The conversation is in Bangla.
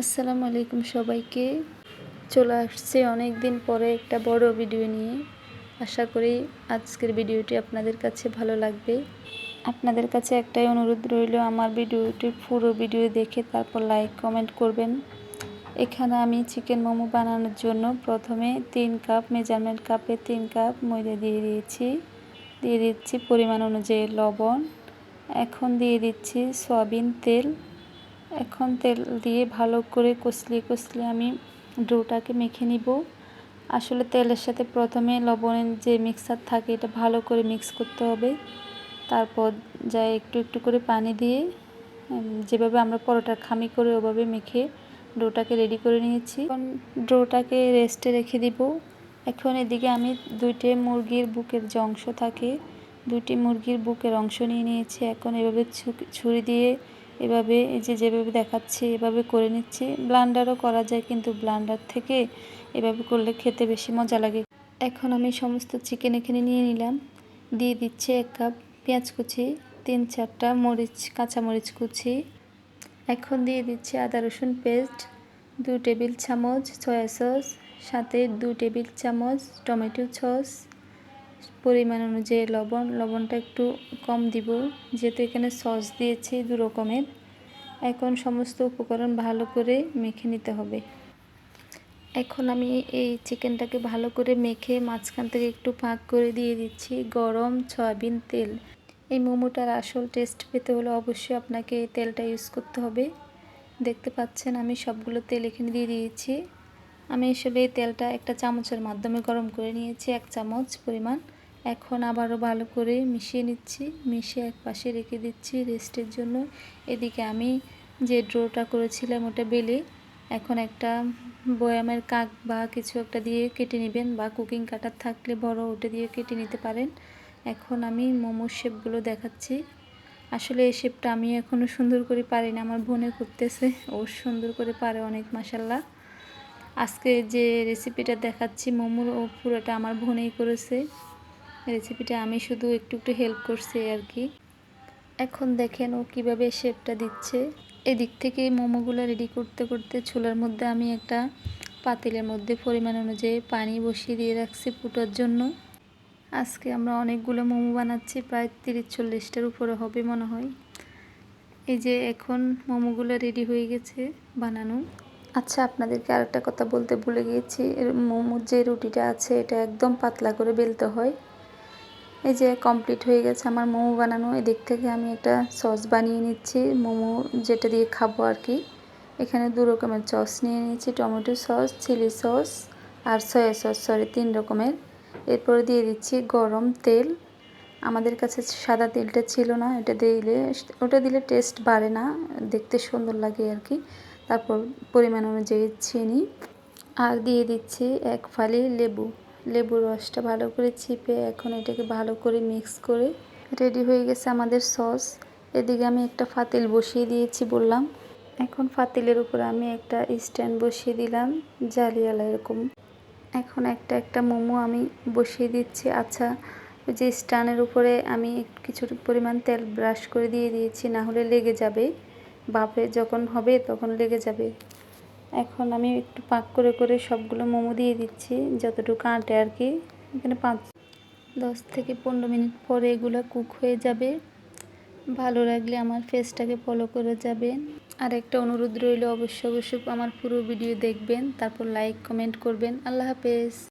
আসসালামু আলাইকুম সবাইকে। চলে আসছে অনেক দিন পরে একটা বড় ভিডিও নিয়ে। আশা করি আজকের ভিডিওটি আপনাদের কাছে ভালো লাগবে। আপনাদের কাছে একটাই অনুরোধ রইল, আমার ভিডিওটি পুরো ভিডিও দেখে তারপর লাইক কমেন্ট করবেন। এখানে আমি চিকেন মোমো বানানোর জন্য প্রথমে তিন কাপ মেজারমেন্ট কাপে তিন কাপ ময়দা দিয়ে দিয়েছি। দিয়ে দিচ্ছি পরিমাণ অনুযায়ী লবণ। এখন দিয়ে দিচ্ছি সয়াবিন তেল। এখন তেল দিয়ে ভালো করে কষলিয়ে কষলিয়ে আমি ডোটাকে মেখে নিব। আসলে তেলের সাথে প্রথমে লবণের যে মিক্সার থাকে, এটা ভালো করে মিক্স করতে হবে। তারপর যা একটু একটু করে পানি দিয়ে যেভাবে আমরা পরোটার খামি করে ওভাবে মেখে ডোটাকে রেডি করে নিয়েছি। এখন ডোটাকে রেস্টে রেখে দিব। এখন এদিকে আমি দুইটি মুরগির বুকের যে অংশ থাকে, দুইটি মুরগির বুকের অংশ নিয়ে নিয়েছি। এখন এভাবে ছুরি দিয়ে এভাবে এই যে যেভাবে দেখাচ্ছি, এভাবে করে নিচ্ছি, ব্লান্ডারও করা যায় কিন্তু ব্লান্ডার থেকে এভাবে করলে খেতে বেশি মজা লাগে। এখন আমি সমস্ত চিকেন এখানে নিয়ে নিলাম। দিয়ে দিচ্ছি এক কাপ পেঁয়াজ কুচি, তিন চারটা মরিচ, কাঁচা মরিচ কুচি। এখন দিয়ে দিচ্ছি আদা রসুন পেস্ট দু টেবিল চামচ, সয়া সস, সাথে দু টেবিল চামচ টমেটো সস। পরিমাণ অনুযায়ী লবণ, লবণটা একটু কম দিব, যেহেতু এখানে সস দিয়েছি দু রকমের। এখন সমস্ত উপকরণ ভালো করে মেখে নিতে হবে। এখন আমি এই চিকেনটাকে ভালো করে মেখে মাঝখান থেকে একটু ফাঁক করে দিয়ে দিচ্ছি গরম সয়াবিন তেল। এই মোমোটার আসল টেস্ট পেতে হলে অবশ্যই আপনাকে তেলটা ইউজ করতে হবে। দেখতে পাচ্ছেন আমি সবগুলো তেল এখানে দিয়ে দিয়েছি। আমি আসলে তেলটা একটা চামচের মাধ্যমে গরম করে নিয়েছি, এক চামচ পরিমাণ। এখন আবারও ভালো করে মিশিয়ে নিচ্ছি, মিশিয়ে এক পাশে রেখে দিচ্ছি রেস্টের জন্য। এদিকে আমি যে ড্রোটা করেছিলাম ওটা বেলে এখন একটা বয়ামের কাক বা কিছু একটা দিয়ে কেটে নেবেন বা কুকিং কাটার থাকলে বড় ওটা দিয়ে কেটে নিতে পারেন। এখন আমি মোমোর শেপগুলো দেখাচ্ছি। আসলে এই শেপটা আমি এখনও সুন্দর করে পারি না আমার বোনে করতেছে, ও সুন্দর করে পারে অনেক মাসাল্লাহ আজকে যে রেসিপিটা দেখাচ্ছি, মোমোর, ও পুরোটা আমার বোনেই করেছে। রেসিপিটা আমি শুধু একটু একটু হেল্প করছি আর কি। এখন দেখেন ও কীভাবে শেপটা দিচ্ছে। এদিক থেকে মোমোগুলো রেডি করতে করতে ছোলার মধ্যে আমি একটা পাতিলের মধ্যে পরিমাণ অনুযায়ী পানি বসিয়ে দিয়ে রাখছি ফুটার জন্য। আজকে আমরা অনেকগুলো মোমো বানাচ্ছি, প্রায় তিরিশ চল্লিশটার উপরে হবে মনে হয়। এই যে এখন মোমোগুলো রেডি হয়ে গেছে বানানো। আচ্ছা আপনাদেরকে আরেকটা কথা বলতে ভুলে গিয়েছি। মোমোর যে রুটিটা আছে, এটা একদম পাতলা করে বেলতে হয়। এই যে কমপ্লিট হয়ে গেছে আমার মোমো বানানো। এদিক থেকে আমি একটা সস বানিয়ে নিচ্ছি। মোমো যেটা দিয়ে খাব আর কি। এখানে দু রকমের সস নিয়ে নিয়েছি। টমেটো সস চিলি সস আর সয়া সস সরি তিন রকমের। এরপরে দিয়ে দিচ্ছি গরম তেল। আমাদের কাছে সাদা তেলটা ছিল না, এটা দিলে, ওটা দিলে টেস্ট বাড়ে না। দেখতে সুন্দর লাগে আর কি। তারপর পরিমাণ অনুযায়ী চিনি আর দিয়ে দিচ্ছি এক ফালি লেবু। লেবুর রসটা ভালো করে চিপে এখন এটাকে ভালো করে মিক্স করে রেডি হয়ে গেছে আমাদের সস। এদিকে আমি একটা ফাতিল বসিয়ে দিয়েছি বললাম। এখন ফাতিলের উপরে আমি একটা স্ট্যান্ড বসিয়ে দিলাম, জালিয়ালা এরকম। এখন একটা একটা মোমো আমি বসিয়ে দিচ্ছি। আচ্ছা ওই যে স্ট্যান্ডের উপরে আমি কিছু পরিমাণ তেল ব্রাশ করে দিয়ে দিয়েছি, না হলে লেগে যাবে। বাপে যখন হবে তখন লেগে যাবে। এখন আমি একটু পাক করে করে সবগুলো মোমো দিয়ে দিচ্ছি, যতটুকু আটে আর কি। এখানে পাঁচ দশ থেকে পনেরো মিনিট পরে এগুলো কুক হয়ে যাবে। ভালো লাগলে আমার ফেসটাকে ফলো করে যাবেন। আর একটা অনুরোধ রইল, অবশ্যই অবশ্যই আমার পুরো ভিডিও দেখবেন, তারপর লাইক কমেন্ট করবেন। আল্লাহ হাফেজ।